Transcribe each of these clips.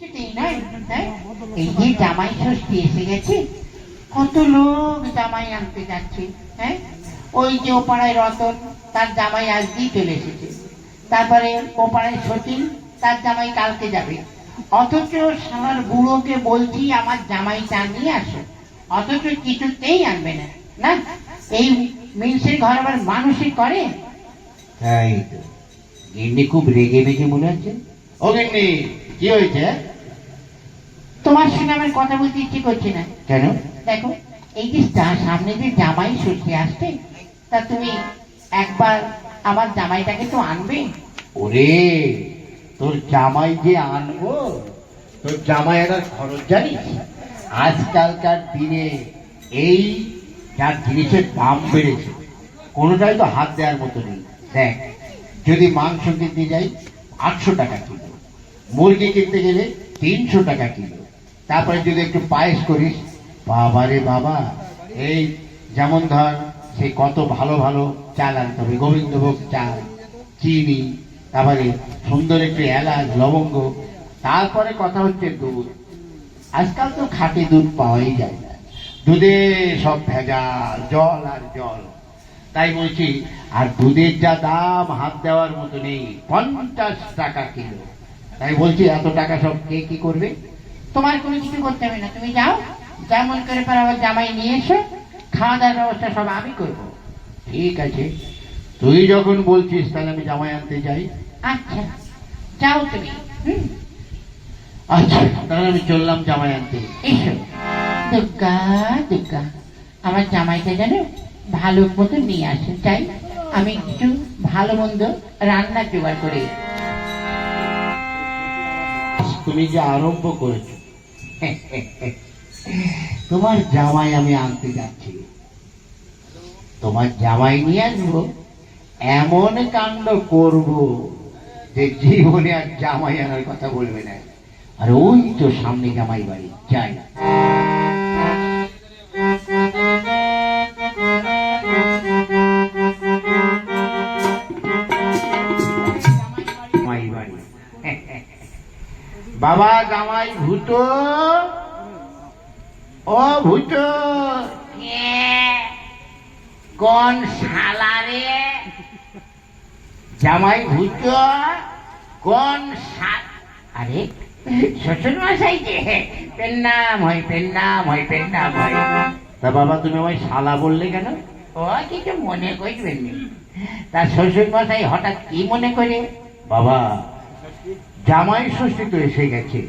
এই যে জামাই ষষ্ঠী এসে গেছে কত লোক জামাই আনতে যাচ্ছে হ্যাঁ? ওই যে ও পাড়ায় রতন তার জামাই আজকেই চলে এসেছে। তারপরে ও পাড়ায় সচিন তার জামাই কালকে যাবে। অথচ সালার বুড়োকে বলছি আমার জামাইটা নিয়ে আসো। অথচ কিছুতেই আনবে না না? এই মিনসের ঘর আবার মানুষই করে? তাই তো। গিন্নি খুব রেগে মেগে মনে হচ্ছে। ও গিন্নি কি হয়েছে? তোমার সঙ্গে আমার কথা বলতে ইচ্ছে করছে না। কেন? দেখো এই যে যা- সামনে যে জামাই ষষ্ঠী আসছে তা তুমি একবার আমার জামাইটাকে তো আনবে। ওরে তোর জামাই যে আনব তোর জামাই একটা খরচ জানিস? আজকালকার দিনে এই যার জিনিসের দাম বেড়েছে কোনোটাই তো হাত দেওয়ার মতো নেই। দেখ যদি মাংস কিনতে যাই আটশো টাকা কিলো। মুরগি কিনতে গেলে তিনশো টাকা কিলো। তারপরে যদি একটু পায়েস করিস বাবা রে বাবা। এই যেমন ধর, সে কত ভালো ভালো চাল আনতে হবে, গোবিন্দভোগ চাল, চিনি, তারপরে সুন্দর একটু এলাচ, লবঙ্গ। তারপরে কথা হচ্ছে দুধ। আজকাল তো খাঁটি দুধ পাওয়াই যায় না। দুধে সব ভেজাল, জল আর জল। তাই বলছি, আর দুধের যা দাম হাত দেওয়ার মতো নেই, পঞ্চাশ টাকা কিলো। তাই বলছি, এত টাকা সব কে কি করবে? তোমার কোনো কিছু করতে হবে না। তুমি যাও যেমন করে পারো আমার জামাই নিয়ে এসো খাওয়া দাওয়ার ব্যবস্থা সব আমি করব। ঠিক আছে। তুই যখন বলছিস তাহলে আমি জামাই আনতে যাই। আচ্ছা যাও তুমি হুম? আচ্ছা তাহলে আমি চললাম জামাই আনতে। এসো। দুর্গা দুর্গা আমার জামাইটা যেন ভালো মতো নিয়ে আসে। চাই আমি কিছু ভালো মন্দ রান্নার জোগাড় করে তুমি যে আরম্ভ করেছ তোমার জামাই আমি আনতে যাচ্ছি। তোমার জামাই নিয়ে আসব। এমন কাণ্ড করব যে জীবনে আর জামাই আনার কথা বলবে না। আর ওই তো সামনে জামাই বাড়ি, যাই। বাবা জামাই ভূত ও ভূত কোন শালারে জামাই ভূত, কোন আরে, শ্বশুর মশাই যে পেন নাম হয় পেন নাম হয় পেন নাম হয়। তা বাবা, তুমি আমায় শালা বললে কেন? ও, কিছু মনে করবেন তার শ্বশুর মশাই হঠাৎ কি মনে করে? বাবা জামাই ষষ্ঠী তো এসে গেছে,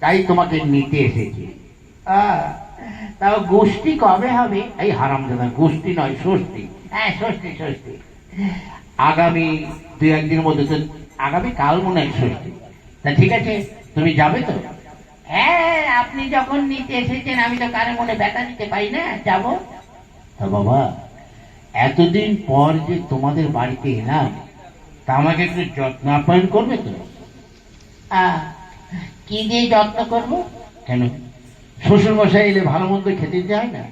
তাই তোমাকে নিতে এসেছি। তাও গোষ্ঠী কবে হবে? এই হারাম দাদা গোষ্ঠী নয়, ষষ্ঠী। হ্যাঁ ষষ্ঠী ষষ্ঠী। আগামী দুই একদিনের মধ্যে তো, আগামী কাল মনে হয় ষষ্ঠী। তা ঠিক আছে, তুমি যাবে তো? হ্যাঁ আপনি যখন নিতে এসেছেন, আমি তো কারও মনে ব্যথা দিতে পারি না, যাব। তা বাবা, এতদিন পর যে তোমাদের বাড়িতে এলাম, তা আমাকে একটু যত্ন আপ্যায়ন করবে তো? কি দিয়ে যত্ন করব? কেন? শ্বশুর মশাই এলে ভালো মন্দ খেতে দিতে হয় না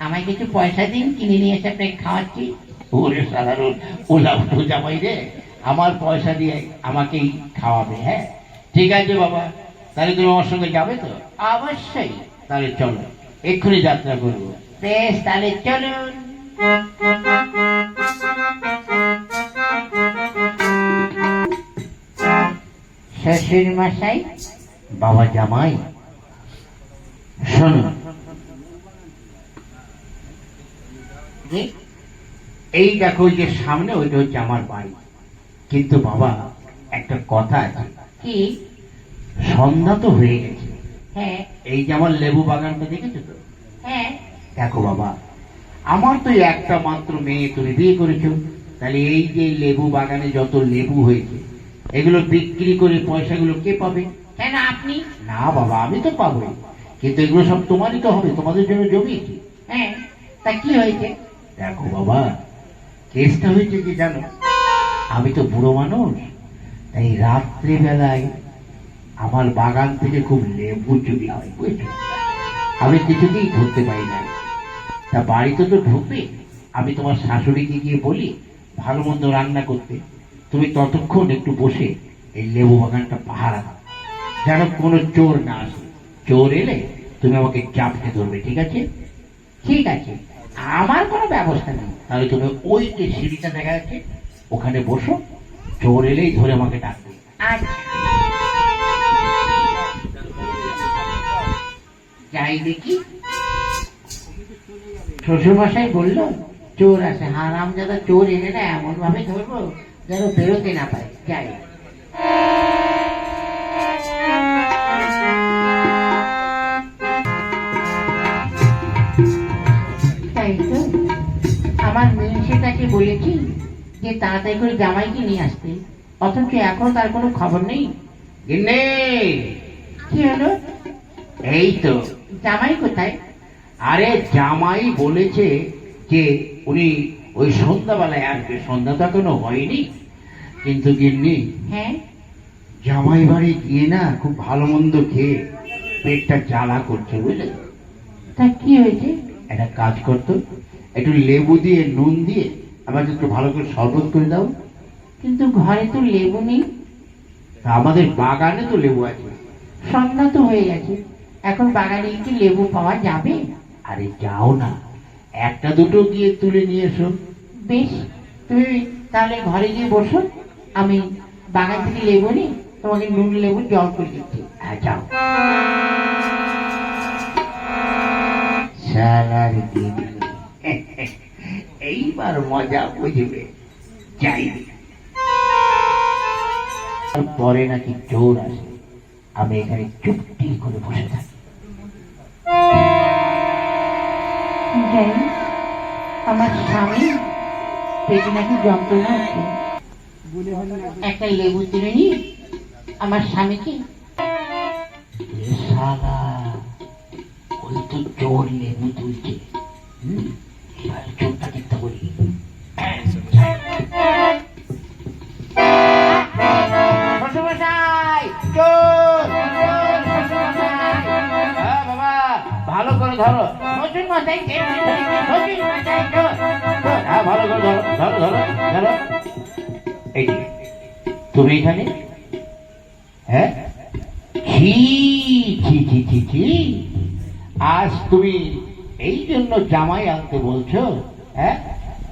আমায় কিছু পয়সা দিন কিনে নিয়ে এসে আপনাকে খাওয়াচ্ছি। ওরে সাধারণ ওলা উঠো জামাই রে আমার পয়সা দিয়ে আমাকেই খাওয়াবে হ্যাঁ? ঠিক আছে বাবা তাহলে তুমি আমার সঙ্গে যাবে তো? অবশ্যই। তাহলে চলো এক্ষুনি যাত্রা করব। বেশ তাহলে চলুন। শ্বশুর মশাই বাবা জামাই শোনো। এই দেখো যে সামনে ওইটা হচ্ছে আমার বাড়ি। কিন্তু বাবা একটা কথা আছে। কি? সন্ধ্যা তো হয়ে গেছে। হ্যাঁ। এই যে আমার লেবু বাগানটা দেখেছ তো? হ্যাঁ। দেখো বাবা আমার তো একটা মাত্র মেয়ে তুমি বিয়ে করেছ। তাহলে এই যে লেবু বাগানে যত লেবু হয়েছে এগুলো বিক্রি করে পয়সাগুলো কে পাবে? কেন আপনি? না বাবা আমি তো পাবোই। কিন্তু এগুলো সব তোমারই তো হবে তোমাদের জন্য জমিয়েছি হ্যাঁ তা কি হয়েছে? দেখো বাবা কেসটা হয়েছে কি জানো? আমি তো বুড়ো মানুষ তাই রাত্রে বেলায় আমার বাগান থেকে খুব লেবু চুরি হয় বুঝছ? আমি কিছুতেই ধরতে পারি না। তা বাড়িতে তো ঢুকবে? আমি তোমার শাশুড়িকে গিয়ে বলি ভালো মন্দ রান্না করতে। তুমি ততক্ষণ একটু বসে এই লেবু বাগানটা পাহারা দাও। যেন কোনো চোর না আসে। চোর এলে তুমি আমাকে চাপকে ধরবে ঠিক আছে? ঠিক আছে। আমার কোনো ব্যবস্থা নেই। তাহলে তুমি ওই যে সিঁড়িটা দেখা যাচ্ছে ওখানে বসো। চোর এলেই ধরে আমাকে ডাকবে। আচ্ছা। যাই দেখি। শ্বশুরমশাই বলল চোর আছে হারাম যাদা চোর এনে না এমন ভাবে ধরবো? যেন বেরোতে না পারে যাই। তাই তো। আমার মেয়ে সেটাকে বলেছি যে তাড়াতাড়ি করে জামাইকে নিয়ে আসতে। অথচ এখন তার কোনো খবর নেই। গিন্নি! কি হলো? এই তো। জামাই কোথায়? আরে জামাই বলেছে যে উনি ওই সন্ধ্যাবেলায় আসবে সন্ধ্যা তো এখনও হয়নি। কিন্তু গিন্নি হ্যাঁ? জামাই বাড়ি গিয়ে না খুব ভালো মন্দ খেয়ে পেটটা জ্বালা করছে বুঝলে? তা কি হয়েছে? একটা কাজ করতো একটু লেবু দিয়ে নুন দিয়ে আমাকে একটু ভালো করে শরবত করে দাও। কিন্তু ঘরে তো লেবু নেই। আমাদের বাগানে তো লেবু আছে। সন্ধ্যা তো হয়ে গেছে। এখন বাগানে কি লেবু পাওয়া যাবে? আরে যাও না। একটা দুটো গিয়ে তুলে নিয়ে এসো। বেশ তুমি তাহলে ঘরে গিয়ে বসো। আমি বাগান থেকে লেবু নিই তোমাকে নুন লেবু জল করে দিচ্ছি। হ্যাঁ যাও। এইবার মজা বুঝবে। যাই। পরে নাকি চোর আসে। আমি এখানে চুপটি করে বসে থাকি। যাই আমার স্বামী পেটে নাকি যন্ত্রণা হচ্ছে একটা লেবু তুলে নিই আমার স্বামীকে ওই তো চোর লেবু তুলছে। এবার চোরটা দেখতে বলি। হ্যাঁ ভালো করে ধরো। হ্যাঁ এই তুমি এখানে হ্যাঁ ছি ছি ছি ছি ছি আজ তুমি এই জন্য জামাই আনতে বলছো হ্যাঁ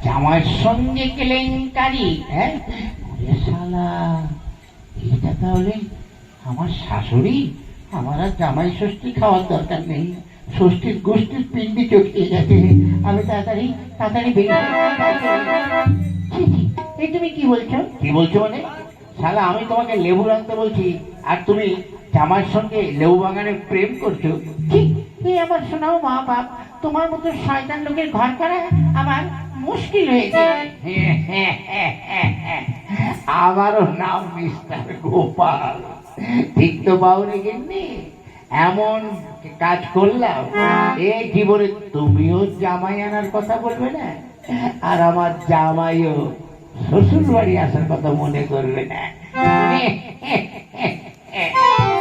জামাইয়ের সঙ্গে কেলেঙ্কারি হ্যাঁ এটা তাহলে আমার শাশুড়ি আমার আর জামাই ষষ্ঠী খাওয়ার দরকার নেই ষষ্ঠীর গোষ্ঠীর পিন্ডি চটকে গেছে আমি তাড়াতাড়ি তাড়াতাড়ি বেরিয়ে এই তুমি কি বলছো? কি বলছো মানে? শালা আমি তোমাকে লেবু আনতে বলছি আর তুমি জামার সঙ্গে লেবু বাগানে প্রেম করছ? ঠিক এই আমার শোনাও মা বাপ তোমার মতো শয়তান লোকের ঘর করা আমার মুশকিল হয়েছে আমারও নাম মিস্টার গোপাল। ঠিক তো পাওনি গিন্নি? এমন কাজ করলাম, এই জীবনে তুমিও জামাই আনার কথা বলবে না, আর আমার জামাইও শ্বশুর বাড়ি আসার কথা মনে করবে না।